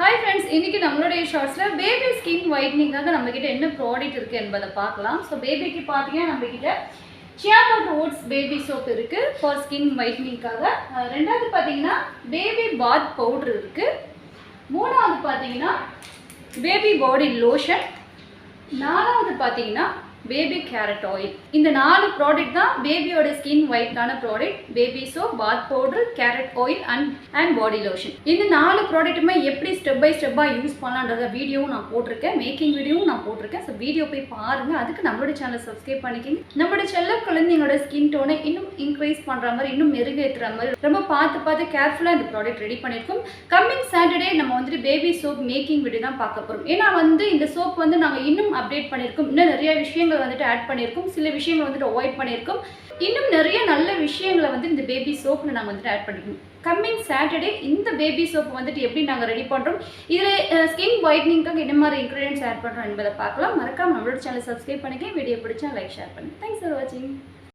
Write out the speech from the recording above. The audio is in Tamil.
ஹாய் ஃப்ரெண்ட்ஸ் இன்னைக்கு நம்மளுடைய ஷார்ட்ஸில் பேபி ஸ்கின் ஒயிட்னிங்காக நம்மக்கிட்ட என்ன ப்ராடக்ட் இருக்குது என்பதை பார்க்கலாம். ஸோ பேபிக்கு பார்த்தீங்கன்னா நம்மக்கிட்ட சியாபட் ஓட்ஸ் பேபி சோப் இருக்குது ஃபார் ஸ்கின் ஒயிட்னிங்காக ரெண்டாவது பார்த்தீங்கன்னா பேபி பாத் பவுட்ரு இருக்குது மூணாவது பார்த்தீங்கன்னா பேபி பாடி லோஷன் நாலாவது பார்த்தீங்கன்னா பேபி கேரட் ஆயில் இந்த நாலு ப்ராடக்ட் தான் பேபியோட skin ஒயிட்கான product baby soap bath powder carrot oil and and body lotion இந்த நாலு ப்ராடக்ட்டுமே எப்படி ஸ்டெப் பை ஸ்டெப்பாக யூஸ் பண்ணலான்றத வீடியோவும் நான் போட்டிருக்கேன். மேக்கிங் வீடியோவும் நான் போட்டிருக்கேன். ஸோ வீடியோ போய் பாருங்கள் அதுக்கு நம்மளோட சேனலை சப்ஸ்கிரைப் பண்ணிக்கிங்க. நம்மளோட செல்ல குழந்தைங்களோட ஸ்கின் டோனை இன்னும் இன்க்ரீஸ் பண்ணுற மாதிரி இன்னும் மெருகேற்றுற மாதிரி ரொம்ப பார்த்து பார்த்து கேர்ஃபுல்லாக இந்த ப்ராடக்ட் ரெடி பண்ணியிருக்கோம் கம்மிங் சாட்டர்டே நம்ம வந்துட்டு பேபி சோப் மேக்கிங் வீடியோ தான் பார்க்க போகிறோம் ஏன்னா வந்து இந்த சோப் வந்து நாங்கள் இன்னும் அப்டேட் பண்ணியிருக்கோம் இன்னும் நிறைய விஷயங்கள் வந்துட்டு ஆட் பண்ணியிருக்கோம். சில விஷயங்கள் வந்துட்டு அவாய்ட் பண்ணியிருக்கோம். இன்னும் நிறைய நல்ல விஷயங்களை வந்து இந்த பேபி சோப்பில் நாங்கள் வந்துட்டு ஆட் பண்ணியிருக்கோம் கம்மிங் சாட்டர்டே இந்த பேபி சோப் வந்துட்டு எப்படி நாங்கள் ரெடி பண்ணுறோம் இதில் ஸ்கின் ஒயிட்னிங்காக என்ன மாதிரி இன்க்ரீடியன்ஸ் ஆட் பண்ணுறோம் என்பதை பார்க்கலாம். மறக்காம நம்மளோட சேனல் சப்ஸ்கிரைப் பண்ணிக்க வீடியோ பிடிச்சா லைக் ஷேர் பண்ணுங்கள் தேங்க்ஸ் ஃபார் வாட்சிங்